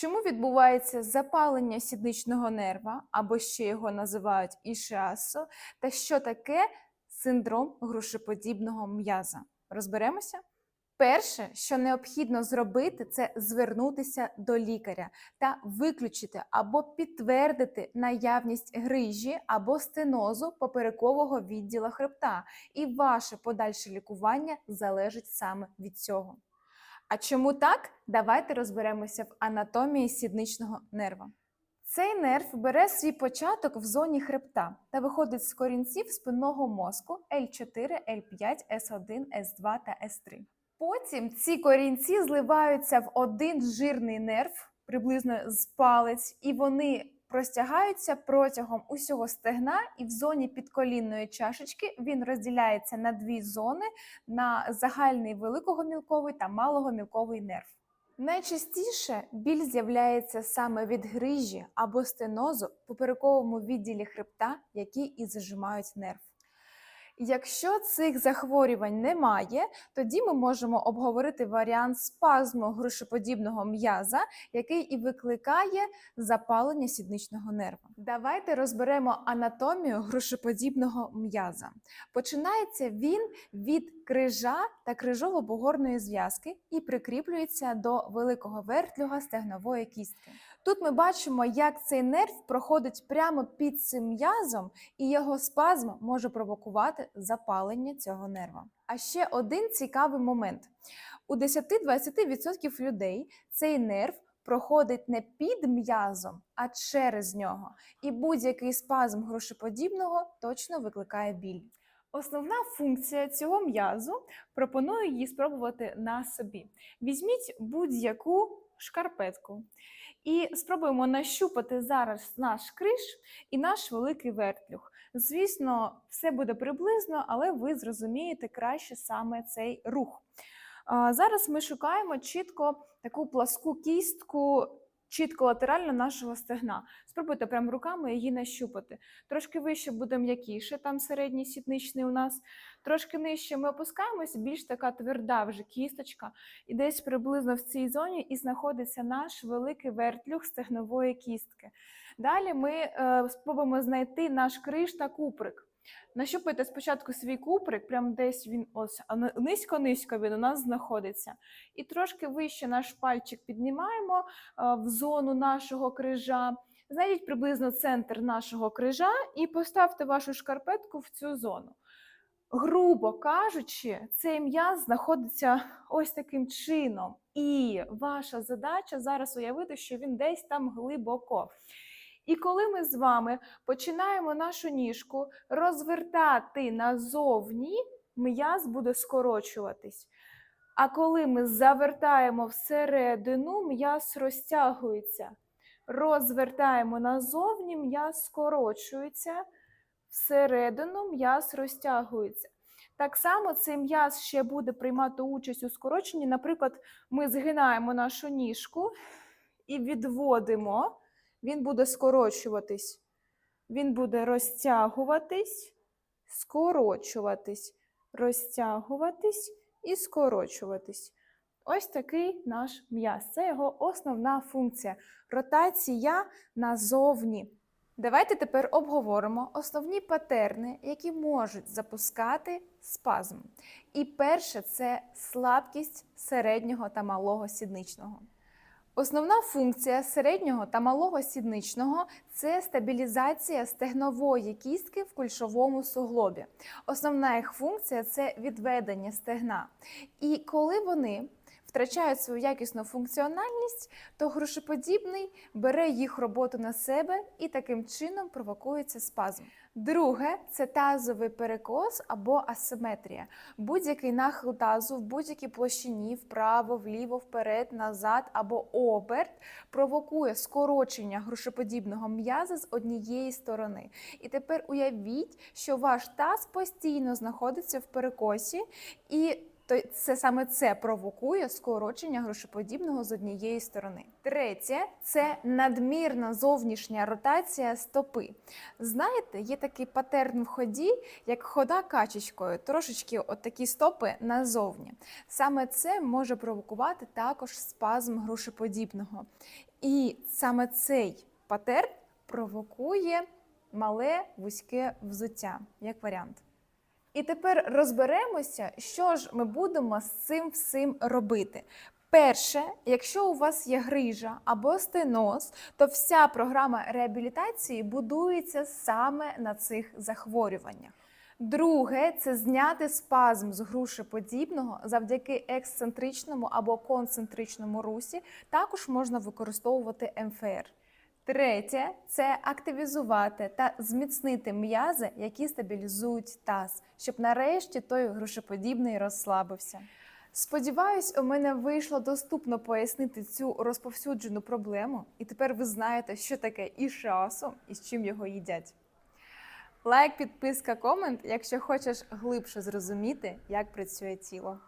Чому відбувається запалення сідничного нерва, або ще його називають ішіасо, та що таке синдром грушеподібного м'яза? Розберемося? Перше, що необхідно зробити, це звернутися до лікаря та виключити або підтвердити наявність грижі або стенозу поперекового відділа хребта, і ваше подальше лікування залежить саме від цього. А чому так? Давайте розберемося в анатомії сідничного нерва. Цей нерв бере свій початок в зоні хребта та виходить з корінців спинного мозку L4, L5, S1, S2 та S3. Потім ці корінці зливаються в один жирний нерв, приблизно з палець, і вони простягаються протягом усього стегна, і в зоні підколінної чашечки він розділяється на дві зони: на загальний великогомілковий та малогомілковий нерв. Найчастіше біль з'являється саме від грижі або стенозу в поперековому відділі хребта, які і зажимають нерв. Якщо цих захворювань немає, тоді ми можемо обговорити варіант спазму грушеподібного м'яза, який і викликає запалення сідничного нерва. Давайте розберемо анатомію грушеподібного м'яза. Починається він від крижа та крижово-бугорної зв'язки і прикріплюється до великого вертлюга стегнової кістки. Тут ми бачимо, як цей нерв проходить прямо під цим м'язом, і його спазм може провокувати запалення цього нерва. А ще один цікавий момент: у 10-20% людей цей нерв проходить не під м'язом, а через нього. І будь-який спазм грушеподібного точно викликає біль. Основна функція цього м'язу пропоную її спробувати на собі. Візьміть будь-яку шкарпетку. І спробуємо нащупати зараз наш криш і наш великий вертлюг. Звісно, все буде приблизно, але ви зрозумієте краще саме цей рух. Зараз ми шукаємо чітко таку пласку кістку, чітко латерально нашого стегна. Спробуйте прямо руками її нащупати. Трошки вище буде м'якіше, там середній сітничний у нас. Трошки нижче ми опускаємося, більш така тверда вже кісточка. І десь приблизно в цій зоні і знаходиться наш великий вертлюг стегнової кістки. Далі ми е, спробуємо знайти наш криш та куприк. Нащупайте спочатку свій куприк, прямо десь він ось низько-низько він у нас знаходиться. І трошки вище наш пальчик піднімаємо е, в зону нашого крижа. Знайдіть приблизно центр нашого крижа і поставте вашу шкарпетку в цю зону. Грубо кажучи, цей м'яз знаходиться ось таким чином. І ваша задача зараз уявити, що він десь там глибоко. І коли ми з вами починаємо нашу ніжку розвертати назовні, м'яз буде скорочуватись. А коли ми завертаємо всередину, м'яз розтягується. Розвертаємо назовні, м'яз скорочується. Всередину м'яз розтягується. Так само цей м'яз ще буде приймати участь у скороченні. Наприклад, ми згинаємо нашу ніжку і відводимо, він буде скорочуватись. Він буде розтягуватись, скорочуватись, розтягуватись і скорочуватись. Ось такий наш м'яз. Це його основна функція ротація назовні. Давайте тепер обговоримо основні патерни, які можуть запускати спазм. І перше це слабкість середнього та малого сідничного. Основна функція середнього та малого сідничного це стабілізація стегнової кістки в кульшовому суглобі. Основна їх функція це відведення стегна. І коли вони втрачають свою якісну функціональність, то грушеподібний бере їх роботу на себе і таким чином провокується спазм. Друге це тазовий перекос або асиметрія. Будь-який нахил тазу в будь-якій площині вправо, вліво, вперед, назад або оберт провокує скорочення грушеподібного м'яза з однієї сторони. І тепер уявіть, що ваш таз постійно знаходиться в перекосі і то це саме це провокує скорочення грушеподібного з однієї сторони. Третє це надмірна зовнішня ротація стопи. Знаєте, є такий патерн в ході, як хода качечкою, трошечки от такі стопи назовні. Саме це може провокувати також спазм грушеподібного. І саме цей патерн провокує мале вузьке взуття, як варіант. І тепер розберемося, що ж ми будемо з цим всім робити. Перше, якщо у вас є грижа або стеноз, то вся програма реабілітації будується саме на цих захворюваннях. Друге це зняти спазм з грушеподібного завдяки ексцентричному або концентричному русі. Також можна використовувати МФР. Третє це активізувати та зміцнити м'язи, які стабілізують таз, щоб нарешті той грушеподібний розслабився. Сподіваюсь, у мене вийшло доступно пояснити цю розповсюджену проблему, і тепер ви знаєте, що таке ішіасо і з чим його їдять. Лайк, підписка, комент, якщо хочеш глибше зрозуміти, як працює тіло.